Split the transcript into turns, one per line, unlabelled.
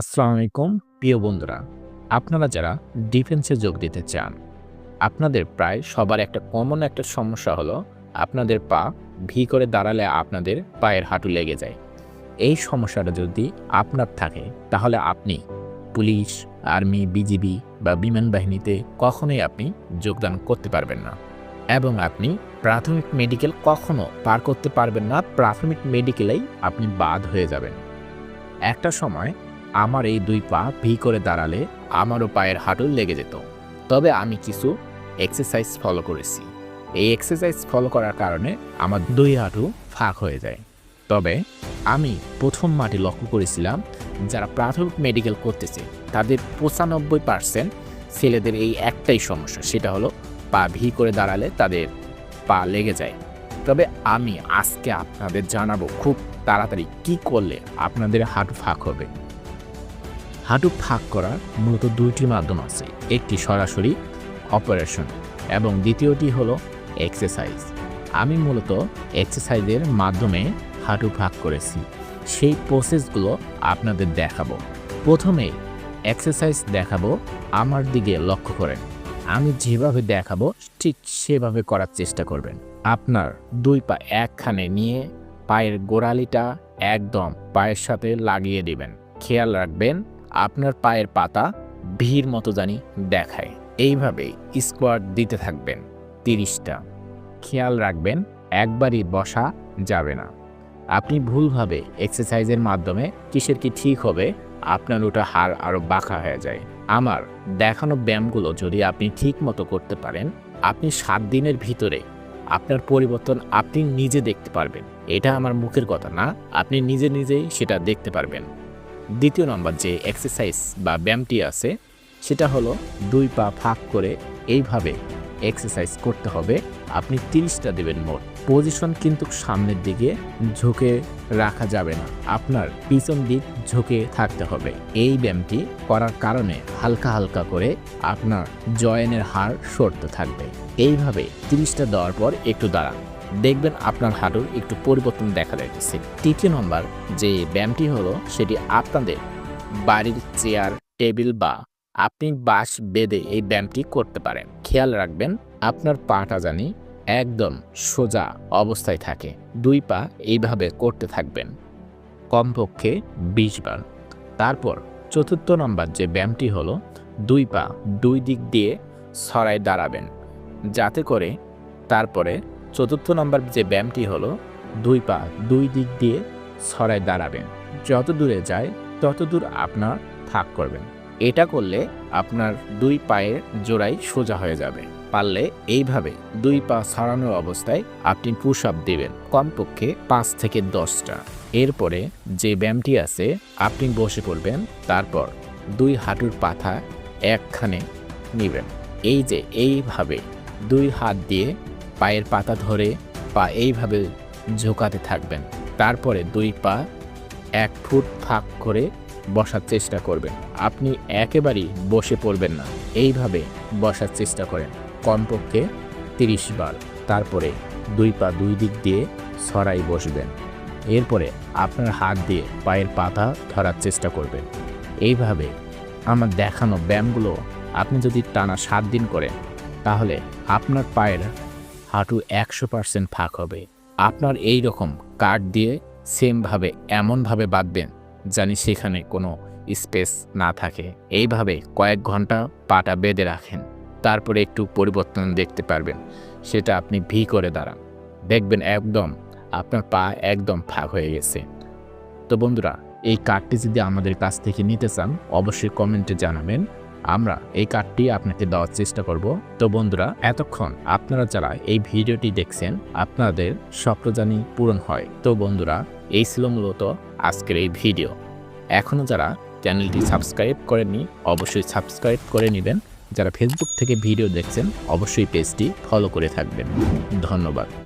আসসালামু আলাইকুম, প্রিয় বন্ধুরা। আপনারা যারা ডিফেন্সে যোগ দিতে চান, আপনাদের প্রায় সবার একটা কমন একটা সমস্যা হলো আপনাদের পা ভি করে দাঁড়ালে আপনাদের পায়ের হাঁটু লেগে যায়। এই সমস্যাটা যদি আপনার থাকে, তাহলে আপনি পুলিশ, আর্মি বিজিবি বা বিমান বাহিনীতে কখনোই আপনি যোগদান করতে পারবেন না। এবং আপনি প্রাথমিক মেডিকেল কখনো পার করতে পারবেন না, প্রাথমিক মেডিকেলেই আপনি বাদ হয়ে যাবেন। একটা সময় আমার এই দুই পা ভি করে দাঁড়ালে আমারও পায়ের হাঁটু লেগে যেত। তবে আমি কিছু এক্সারসাইজ ফলো করেছি। এই এক্সারসাইজ ফলো করার কারণে আমার দুই হাঁটু ফাঁক হয়ে যায়। তবে আমি প্রথম মাটি লক্ষ্য করেছিলাম, যারা প্রাথমিক মেডিকেল করতেছে, তাদের পঁচানব্বই পার্সেন্ট ছেলেদের এই একটাই সমস্যা, সেটা হলো পা ভি করে দাঁড়ালে তাদের পা লেগে যায়। তবে আমি আজকে আপনাদের জানাব খুব তাড়াতাড়ি কি করলে আপনাদের হাঁটু ফাঁক হবে। হাঁটু ফাঁক করার মূলত দুইটি মাধ্যম আছে। একটি সরাসরি অপারেশন এবং দ্বিতীয়টি হলো এক্সারসাইজ। আমি মূলত এক্সারসাইজের মাধ্যমে হাঁটু ফাঁক করেছি। সেই প্রসেসগুলো আপনাদের দেখাবো। প্রথমে এক্সারসাইজ দেখাবো আমার দিকে লক্ষ্য করেন। আমি যেভাবে দেখাবো ঠিক সেভাবে করার চেষ্টা করবেন। আপনার দুই পা একখানে নিয়ে পায়ের গোড়ালিটা একদম পায়ের সাথে লাগিয়ে দিবেন। খেয়াল রাখবেন আপনার পায়ের পাতা ভিড় মতো জানি দেখায়। এইভাবে স্কোয়াড দিতে থাকবেন তিরিশটা। খেয়াল রাখবেন, একবারই বসা যাবে না। আপনি ভুলভাবে এক্সারসাইজের মাধ্যমে কিসের কি ঠিক হবে, আপনার ওটা হাড় আরও বাঁকা হয়ে যায়। আমার দেখানো ব্যায়ামগুলো যদি আপনি ঠিক মতো করতে পারেন, আপনি সাত দিনের ভিতরে আপনার পরিবর্তন আপনি নিজে দেখতে পারবেন। এটা আমার মুখের কথা না, আপনি নিজে নিজেই সেটা দেখতে পারবেন। দ্বিতীয় নম্বর যে এক্সারসাইজ বা ব্যায়ামটি আছে, সেটা হলো দুই পা ফাঁক করে এইভাবে এক্সারসাইজ করতে হবে। আপনি তিরিশটা দেবেন মোট। পজিশন কিন্তু সামনের দিকে ঝুঁকে রাখা যাবে না। আপনার পিছন দিক ঝুঁকে থাকতে হবে। এই ব্যায়ামটি করার কারণে হালকা হালকা করে আপনার জয়েনের হার সরতে থাকবে। এইভাবে তিরিশটা দেওয়ার পর একটু দাঁড়ান। দেখবেন আপনার হাঁটুর একটু পরিবর্তন দেখা যাইতেছে। তৃতীয় নম্বর যে ব্যায়ামটি হলো, সেটি আপনাদের বাড়ির চেয়ার, টেবিল বা আপনি বাঁশ বেঁধে এই ব্যায়ামটি করতে পারেন। খেয়াল রাখবেন, আপনার পাটা জানি একদম সোজা অবস্থায় থাকে। দুই পা এইভাবে করতে থাকবেন, কমপক্ষে বিশ বার। তারপর চতুর্থ নম্বর যে ব্যায়ামটি হলো, দুই পা দুই দিক দিয়ে ছড়ায় দাঁড়াবেন, যাতে করে তারপরে চতুর্থ নম্বর যে ব্যায়ামটি হলো, দুই পা দুই দিক দিয়ে ছড়ায় দাঁড়াবেন। যত দূরে যায়, তত দূর আপনার থাক করবেন। এটা করলে আপনার দুই পায়ের জোড়াই সোজা হয়ে যাবে। পারলে এইভাবে দুই পা ছড়ানোর অবস্থায় আপনি পুশ আপ দেবেন, কমপক্ষে পাঁচ থেকে দশটা। এরপরে যে ব্যায়ামটি আছে, আপনি বসে পড়বেন, তারপর দুই হাঁটুর পাথা একখানে নেবেন। এই যে, এইভাবে দুই হাত দিয়ে পায়ের পাতা ধরে পা এইভাবে ঝোকাতে থাকবেন। তারপরে দুই পা এক ফুট ফাঁক করে বসার চেষ্টা করবেন। আপনি একেবারেই বসে পড়বেন না। এইভাবে বসার চেষ্টা করেন। কমপক্ষে তিরিশ বার। তারপরে দুই পা দুই দিক দিয়ে ছড়াই বসবেন। এরপরে আপনার হাত দিয়ে পায়ের পাতা ধরার চেষ্টা করবেন। এইভাবে আমার দেখানো ব্যায়ামগুলো আপনি যদি টানা সাত দিন করেন, তাহলে আপনার পায়ের হাঁটু একশো পার্সেন্ট ফাঁক হবে। আপনার এই রকম কাঠ দিয়ে সেমভাবে, এমনভাবে বাঁধবেন জানি সেখানে কোনো স্পেস না থাকে। এইভাবে কয়েক ঘণ্টা পাটা বেঁধে রাখেন, তারপরে একটু পরিবর্তন দেখতে পারবেন। সেটা আপনি ভি করে দাঁড়ান। দেখবেন একদম আপনার পা একদম ফাঁক হয়ে গেছে। তো বন্ধুরা, এই কার্ডটি যদি আমাদের কাছ থেকে নিতে চান, অবশ্যই কমেন্টে জানাবেন। আমরা এই কার্ডটি আপনাকে দেওয়ার চেষ্টা করব। তো বন্ধুরা, এতক্ষণ আপনারা যারা এই ভিডিওটি দেখছেন, আপনাদের স্বপ্ন জানি পূরণ হয়। তো বন্ধুরা, এই ছিল মূলত আজকের এই ভিডিও। এখনও যারা চ্যানেলটি সাবস্ক্রাইব করেননি, অবশ্যই সাবস্ক্রাইব করে নেবেন। যারা ফেসবুক থেকে ভিডিও দেখছেন, অবশ্যই পেজটি ফলো করে থাকবেন। ধন্যবাদ।